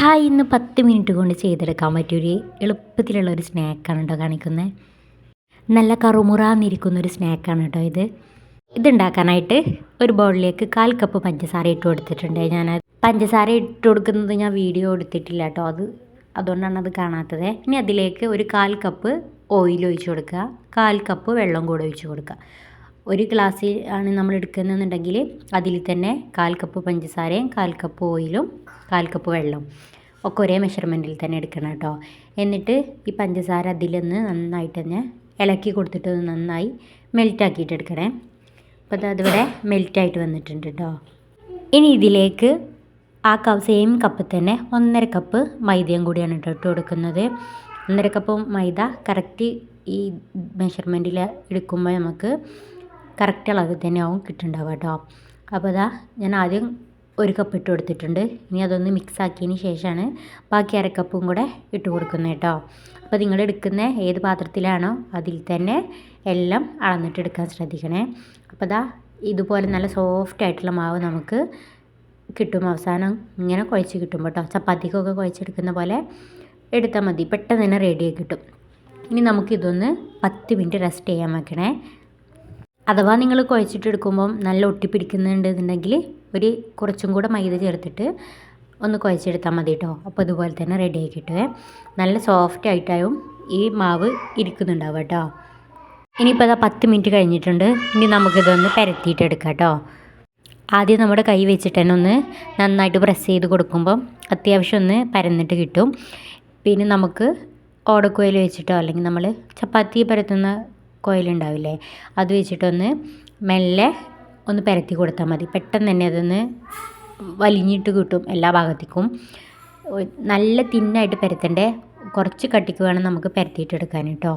Hi ഇന്ന് പത്ത് minute കൊണ്ട് ചെയ്തെടുക്കാൻ പറ്റിയൊരു എളുപ്പത്തിലുള്ള ഒരു സ്നാക്കാണ് കേട്ടോ കാണിക്കുന്നത്. നല്ല കറുമുറാന്നിരിക്കുന്ന ഒരു സ്നാക്കാണ് കേട്ടോ ഇത്. ഇതുണ്ടാക്കാനായിട്ട് ഒരു ബൗളിലേക്ക് കാൽ കപ്പ് പഞ്ചസാര ഇട്ട് കൊടുത്തിട്ടുണ്ട്. ഞാൻ പഞ്ചസാര ഇട്ട് കൊടുക്കുന്നത് ഞാൻ വീഡിയോ എടുത്തിട്ടില്ല കേട്ടോ. അത് അതുകൊണ്ടാണ് അത് കാണാത്തത്. ഇനി അതിലേക്ക് ഒരു കാൽ കപ്പ് ഓയിൽ ഒഴിച്ച് കൊടുക്കുക. കാൽ കപ്പ് വെള്ളം കൂടെ ഒഴിച്ച് കൊടുക്കുക. ഒരു ഗ്ലാസ് ആണ് നമ്മൾ എടുക്കുന്നതെന്നുണ്ടെങ്കിൽ അതിൽ തന്നെ കാൽ കപ്പ് പഞ്ചസാരയും കാൽ കപ്പ് ഓയിലും കാൽ കപ്പ് വെള്ളവും ഒക്കെ ഒരേ മെഷർമെന്റിൽ തന്നെ എടുക്കണം കേട്ടോ. എന്നിട്ട് ഈ പഞ്ചസാര അതിലൊന്ന് നന്നായിട്ട് തന്നെ ഇളക്കി കൊടുത്തിട്ട് നന്നായി മെൽറ്റാക്കിയിട്ട് എടുക്കണേ. അപ്പോൾ അത് അതിവിടെ മെൽറ്റായിട്ട് വന്നിട്ടുണ്ട് കേട്ടോ. ഇനി ഇതിലേക്ക് ആ കപ്പ് സെയിം കപ്പ് തന്നെ ഒന്നര കപ്പ് മൈദയും കൂടിയാണ് കേട്ടോ ഇട്ട് കൊടുക്കുന്നത്. ഒന്നര കപ്പ് മൈദ കറക്റ്റ് ഈ മെഷർമെന്റിൽ എടുക്കുമ്പോൾ നമുക്ക് കറക്റ്റ് അളവിൽ തന്നെയാവും കിട്ടുന്നുണ്ടാവുക കേട്ടോ. അപ്പോൾ അതാ ഞാൻ ആദ്യം ഒരു കപ്പ് ഇട്ട് കൊടുത്തിട്ടുണ്ട്. ഇനി അതൊന്ന് മിക്സ് ആക്കിയതിന് ശേഷമാണ് ബാക്കി അരക്കപ്പും കപ്പും കൂടെ ഇട്ട് കൊടുക്കുന്നത് കേട്ടോ. അപ്പോൾ നിങ്ങൾ എടുക്കുന്ന ഏത് പാത്രത്തിലാണോ അതിൽ തന്നെ എല്ലാം അളന്നിട്ട് എടുക്കാൻ ശ്രദ്ധിക്കണേ. അപ്പോൾ അതാ ഇതുപോലെ നല്ല സോഫ്റ്റ് ആയിട്ടുള്ള മാവ് നമുക്ക് കിട്ടും. അവസാനം ഇങ്ങനെ കുഴച്ച് കിട്ടും കേട്ടോ ചപ്പാത്തിക്കൊക്കെ കുഴച്ചെടുക്കുന്ന പോലെ എടുത്താൽ മതി. പെട്ടെന്ന് തന്നെ റെഡിയായി കിട്ടും. ഇനി നമുക്കിതൊന്ന് പത്ത് മിനിറ്റ് റെസ്റ്റ് ചെയ്യാൻ വെക്കണേ. അഥവാ നിങ്ങൾ കുഴച്ചിട്ടെടുക്കുമ്പം നല്ല ഒട്ടിപ്പിടിക്കുന്നുണ്ടെന്നുണ്ടെങ്കിൽ ഒരു കുറച്ചും കൂടെ മൈദ ചേർത്തിട്ട് ഒന്ന് കുഴച്ചെടുത്താൽ മതി കേട്ടോ. അപ്പോൾ ഇതുപോലെ തന്നെ റെഡി ആക്കി കിട്ടുവേ നല്ല സോഫ്റ്റ് ആയിട്ടാവും ഈ മാവ് ഇരിക്കുന്നുണ്ടാവും കേട്ടോ. ഇനിയിപ്പോൾ അതാ പത്ത് മിനിറ്റ് കഴിഞ്ഞിട്ടുണ്ട്. ഇനി നമുക്കിതൊന്ന് പരത്തിയിട്ടെടുക്കാം കേട്ടോ. ആദ്യം നമ്മുടെ കൈ വെച്ചിട്ട് തന്നെ ഒന്ന് നന്നായിട്ട് പ്രസ് ചെയ്ത് കൊടുക്കുമ്പം അത്യാവശ്യം ഒന്ന് പരന്നിട്ട് കിട്ടും. പിന്നെ നമുക്ക് ഓടക്കോയിൽ വെച്ചിട്ടോ അല്ലെങ്കിൽ നമ്മൾ ചപ്പാത്തി പരത്തുന്ന കോയിലുണ്ടാവില്ലേ? അത് വെച്ചിട്ടൊന്ന് മെല്ലെ ഒന്ന് പരത്തി കൊടുത്താൽ മതി. പെട്ടെന്ന് തന്നെ അതൊന്ന് വലിഞ്ഞിട്ട് കിട്ടും എല്ലാ ഭാഗത്തേക്കും. നല്ല തിന്നായിട്ട് പരത്തണ്ടേ? കുറച്ച് കട്ടിക്ക് വേണം നമുക്ക് പരത്തിയിട്ടെടുക്കാൻ കേട്ടോ.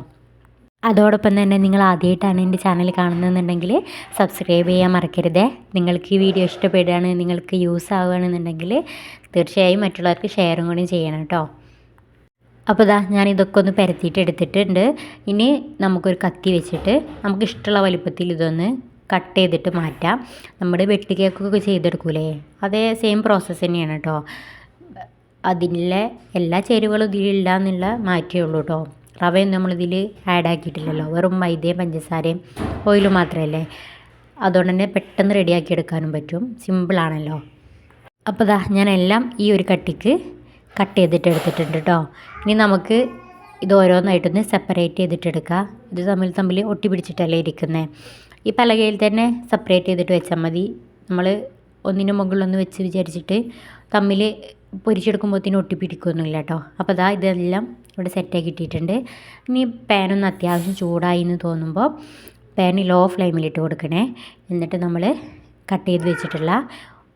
അതോടൊപ്പം തന്നെ നിങ്ങൾ ആദ്യമായിട്ടാണ് എന്റെ ചാനൽ കാണുന്നതെന്നുണ്ടെങ്കിൽ സബ്സ്ക്രൈബ് ചെയ്യാൻ മറക്കരുതേ. നിങ്ങൾക്ക് ഈ വീഡിയോ ഇഷ്ടപ്പെടുകയാണ് നിങ്ങൾക്ക് യൂസ് ആവുകയാണെന്നുണ്ടെങ്കിൽ തീർച്ചയായും മറ്റുള്ളവർക്ക് ഷെയറും കൂടി ചെയ്യണം കേട്ടോ. അപ്പോൾ ഇതാ ഞാൻ ഇതൊക്കെ ഒന്ന് പരത്തിയിട്ട് എടുത്തിട്ടുണ്ട്. ഇനി നമുക്കൊരു കത്തി വെച്ചിട്ട് നമുക്ക് ഇഷ്ടമുള്ള വലിപ്പത്തിൽ ഇതൊന്ന് കട്ട് ചെയ്തിട്ട് മാറ്റാം. നമ്മുടെ വെട്ടി കേക്കൊക്കെ ചെയ്തെടുക്കൂലേ? അതേ സെയിം പ്രോസസ്സ് തന്നെയാണ് കേട്ടോ അതിലെ എല്ലാ ചേരുവകളും ഇതിലില്ല എന്നുള്ള മാറ്റേ ഉള്ളൂ കേട്ടോ റവയൊന്നും നമ്മളിതിൽ ആഡ് ആക്കിയിട്ടില്ലല്ലോ. വെറും മൈദയും പഞ്ചസാരയും ഓയിലും മാത്രമല്ലേ അതുകൊണ്ട് തന്നെ പെട്ടെന്ന് റെഡിയാക്കി എടുക്കാനും പറ്റും. സിമ്പിളാണല്ലോ അപ്പോൾ ദാ ഞാൻ എല്ലാം ഈ ഒരു കട്ടിക്ക് കട്ട് ചെയ്തിട്ട് എടുത്തിട്ടുണ്ട് കേട്ടോ ഇനി നമുക്ക് ഇത് ഓരോന്നായിട്ടൊന്ന് സെപ്പറേറ്റ് ചെയ്തിട്ടെടുക്കുക ഇത് തമ്മിൽ തമ്മിൽ ഒട്ടി പിടിച്ചിട്ടല്ലേ ഇരിക്കുന്നത് ഈ പലകയിൽ തന്നെ സെപ്പറേറ്റ് ചെയ്തിട്ട് വെച്ചാൽ മതി. നമ്മൾ ഒന്നിന് മുകളിലൊന്ന് വെച്ച് വിചാരിച്ചിട്ട് തമ്മിൽ പൊരിച്ചെടുക്കുമ്പോഴത്തേനും ഒട്ടിപ്പിടിക്കൊന്നുമില്ല കേട്ടോ. അപ്പോൾ അതാ ഇതെല്ലാം ഇവിടെ സെറ്റാക്കി ഇട്ടിട്ടുണ്ട് ഇനി പാനൊന്ന് അത്യാവശ്യം ചൂടായി എന്ന് തോന്നുമ്പോൾ പാൻ ലോ ഫ്ലെയിമിലിട്ട് കൊടുക്കണേ. എന്നിട്ട് നമ്മൾ കട്ട് ചെയ്ത് വെച്ചിട്ടുള്ള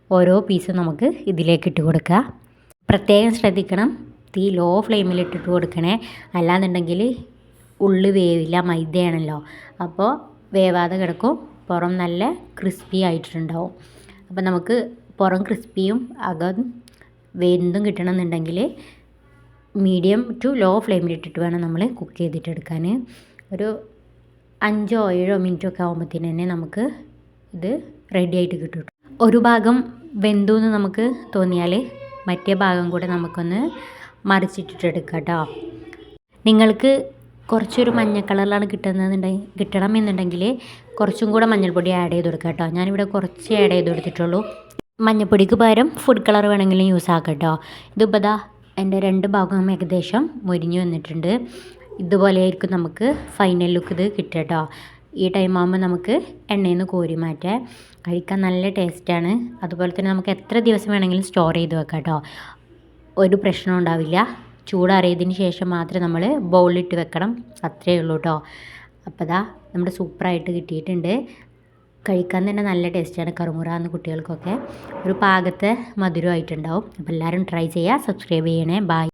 ഓരോ പീസും നമുക്ക് ഇതിലേക്ക് ഇട്ട് കൊടുക്കുക പ്രത്യേകം ശ്രദ്ധിക്കണം. തീ ലോ ഫ്ലെയിമിൽ ഇട്ടിട്ട് കൊടുക്കണേ. അല്ലാന്നുണ്ടെങ്കിൽ ഉള്ളു വേവില്ല മൈദയാണല്ലോ. അപ്പോൾ വേവാതെ കിടക്കും. പുറം നല്ല ക്രിസ്പി ആയിട്ടുണ്ടാവും. അപ്പോൾ നമുക്ക് പുറം ക്രിസ്പിയും അകം വെന്തും കിട്ടണമെന്നുണ്ടെങ്കിൽ മീഡിയം ടു ലോ ഫ്ലെയിമിൽ ഇട്ടിട്ട് വേണം നമ്മൾ കുക്ക് ചെയ്തിട്ട് ചെയ്തിട്ടെടുക്കാൻ ഒരു അഞ്ചോ ഏഴോ മിനിറ്റോ ഒക്കെ ആകുമ്പോഴത്തേന് തന്നെ നമുക്ക് ഇത് റെഡി ആയിട്ട് കിട്ടും. ഒരു ഭാഗം വെന്തു എന്ന് നമുക്ക് തോന്നിയാൽ മറ്റേ ഭാഗം കൂടെ നമുക്കൊന്ന് മറിച്ചിട്ടിട്ടെടുക്കാം കേട്ടോ നിങ്ങൾക്ക് കുറച്ചൊരു മഞ്ഞ കളറിലാണ് കിട്ടുന്നതെന്നുണ്ടെങ്കിൽ കിട്ടണം എന്നുണ്ടെങ്കിൽ കുറച്ചും കൂടെ മഞ്ഞൾപ്പൊടി ആഡ് ചെയ്ത് കൊടുക്കാം കേട്ടോ ഞാനിവിടെ കുറച്ച് ആഡ് ചെയ്ത് കൊടുത്തിട്ടുള്ളൂ. മഞ്ഞൾപ്പൊടിക്ക് പകരം ഫുഡ് കളർ വേണമെങ്കിലും യൂസ് ആക്കാം കേട്ടോ ഇതിപ്പോൾ ദാ എന്റെ രണ്ട് ഭാഗം ഏകദേശം മുരിഞ്ഞു വന്നിട്ടുണ്ട്. ഇതുപോലെ ആയിരിക്കും നമുക്ക് ഫൈനൽ ലുക്ക് ഇത് കിട്ടുക കേട്ടോ ഈ ടൈം ആകുമ്പോൾ നമുക്ക് എണ്ണയിൽ നിന്ന് കോരി മാറ്റാം കഴിക്കാൻ നല്ല ടേസ്റ്റാണ് അതുപോലെ തന്നെ നമുക്ക് എത്ര ദിവസം വേണമെങ്കിലും സ്റ്റോർ ചെയ്ത് വെക്കാം കേട്ടോ ഒരു പ്രശ്നം ഉണ്ടാവില്ല. ചൂടാറിയതിന് ശേഷം മാത്രം നമ്മൾ ബൗളിലിട്ട് വെക്കണം. അത്രയേ ഉള്ളൂ കേട്ടോ അപ്പോൾ ദാ നമ്മുടെ സൂപ്പറായിട്ട് കിട്ടിയിട്ടുണ്ട്. കഴിക്കാൻ തന്നെ നല്ല ടേസ്റ്റാണ് കറുമുറ എന്ന കുട്ടികൾക്കൊക്കെ. ഒരു പാകത്തെ മധുരമായിട്ടുണ്ടാവും. അപ്പോൾ എല്ലാവരും ട്രൈ ചെയ്യുക സബ്സ്ക്രൈബ് ചെയ്യണേ. ബായ്